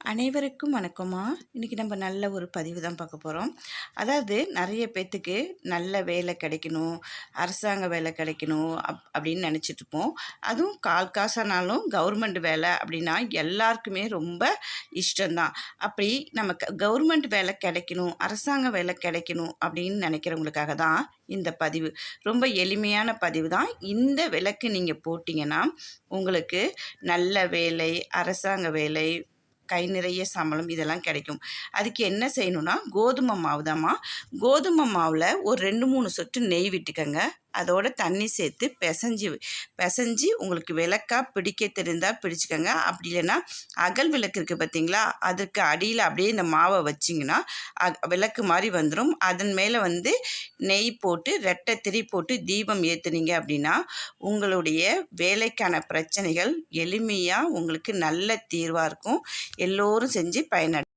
அனைவருக்கும் வணக்கமா இன்றைக்கி நம்ம நல்ல ஒரு பதிவு தான் பார்க்க போகிறோம் அதாவது நிறைய பேர்த்துக்கு நல்ல வேலை கிடைக்கணும் அரசாங்க வேலை கிடைக்கணும் அப் அப்படின்னு நினச்சிட்ருப்போம் அதுவும் கால் காசானாலும் கவர்மெண்ட் வேலை அப்படின்னா எல்லாருக்குமே ரொம்ப இஷ்டம்தான் அப்படி நம்ம கவர்மெண்ட் வேலை கிடைக்கணும் அரசாங்க வேலை கிடைக்கணும் அப்படின்னு நினைக்கிறவங்களுக்காக தான் இந்த பதிவு. ரொம்ப எளிமையான பதிவு தான். இந்த விலக்கு நீங்கள் போட்டிங்கன்னா உங்களுக்கு நல்ல வேலை அரசாங்க வேலை கை நிறைய சம்பளம் இதெல்லாம் கிடைக்கும். அதுக்கு என்ன செய்யணும்னா கோதுமை மாவு தாம்மா கோதுமை மாவில் ஒரு ரெண்டு மூணு சொட்டு நெய் விட்டுக்கோங்க. அதோட தண்ணி சேர்த்து பிசைஞ்சி பிசைஞ்சி உங்களுக்கு விளக்காக பிடிக்க தெரிந்தால் பிடிச்சிக்கோங்க. அப்படி இல்லைன்னா அகல் விளக்கு இருக்குது பார்த்தீங்களா? அதுக்கு அடியில் அப்படியே இந்த மாவை வச்சிங்கன்னா விளக்கு மாதிரி வந்துடும் அதன் மேலே வந்து நெய் போட்டு ரெட்டை திரி போட்டு தீபம் ஏற்றுனீங்க அப்படின்னா உங்களுடைய வேலைக்கான பிரச்சனைகள் எளிமையாக உங்களுக்கு நல்ல தீர்வாக இருக்கும். எல்லோரும் செஞ்சு பயனடை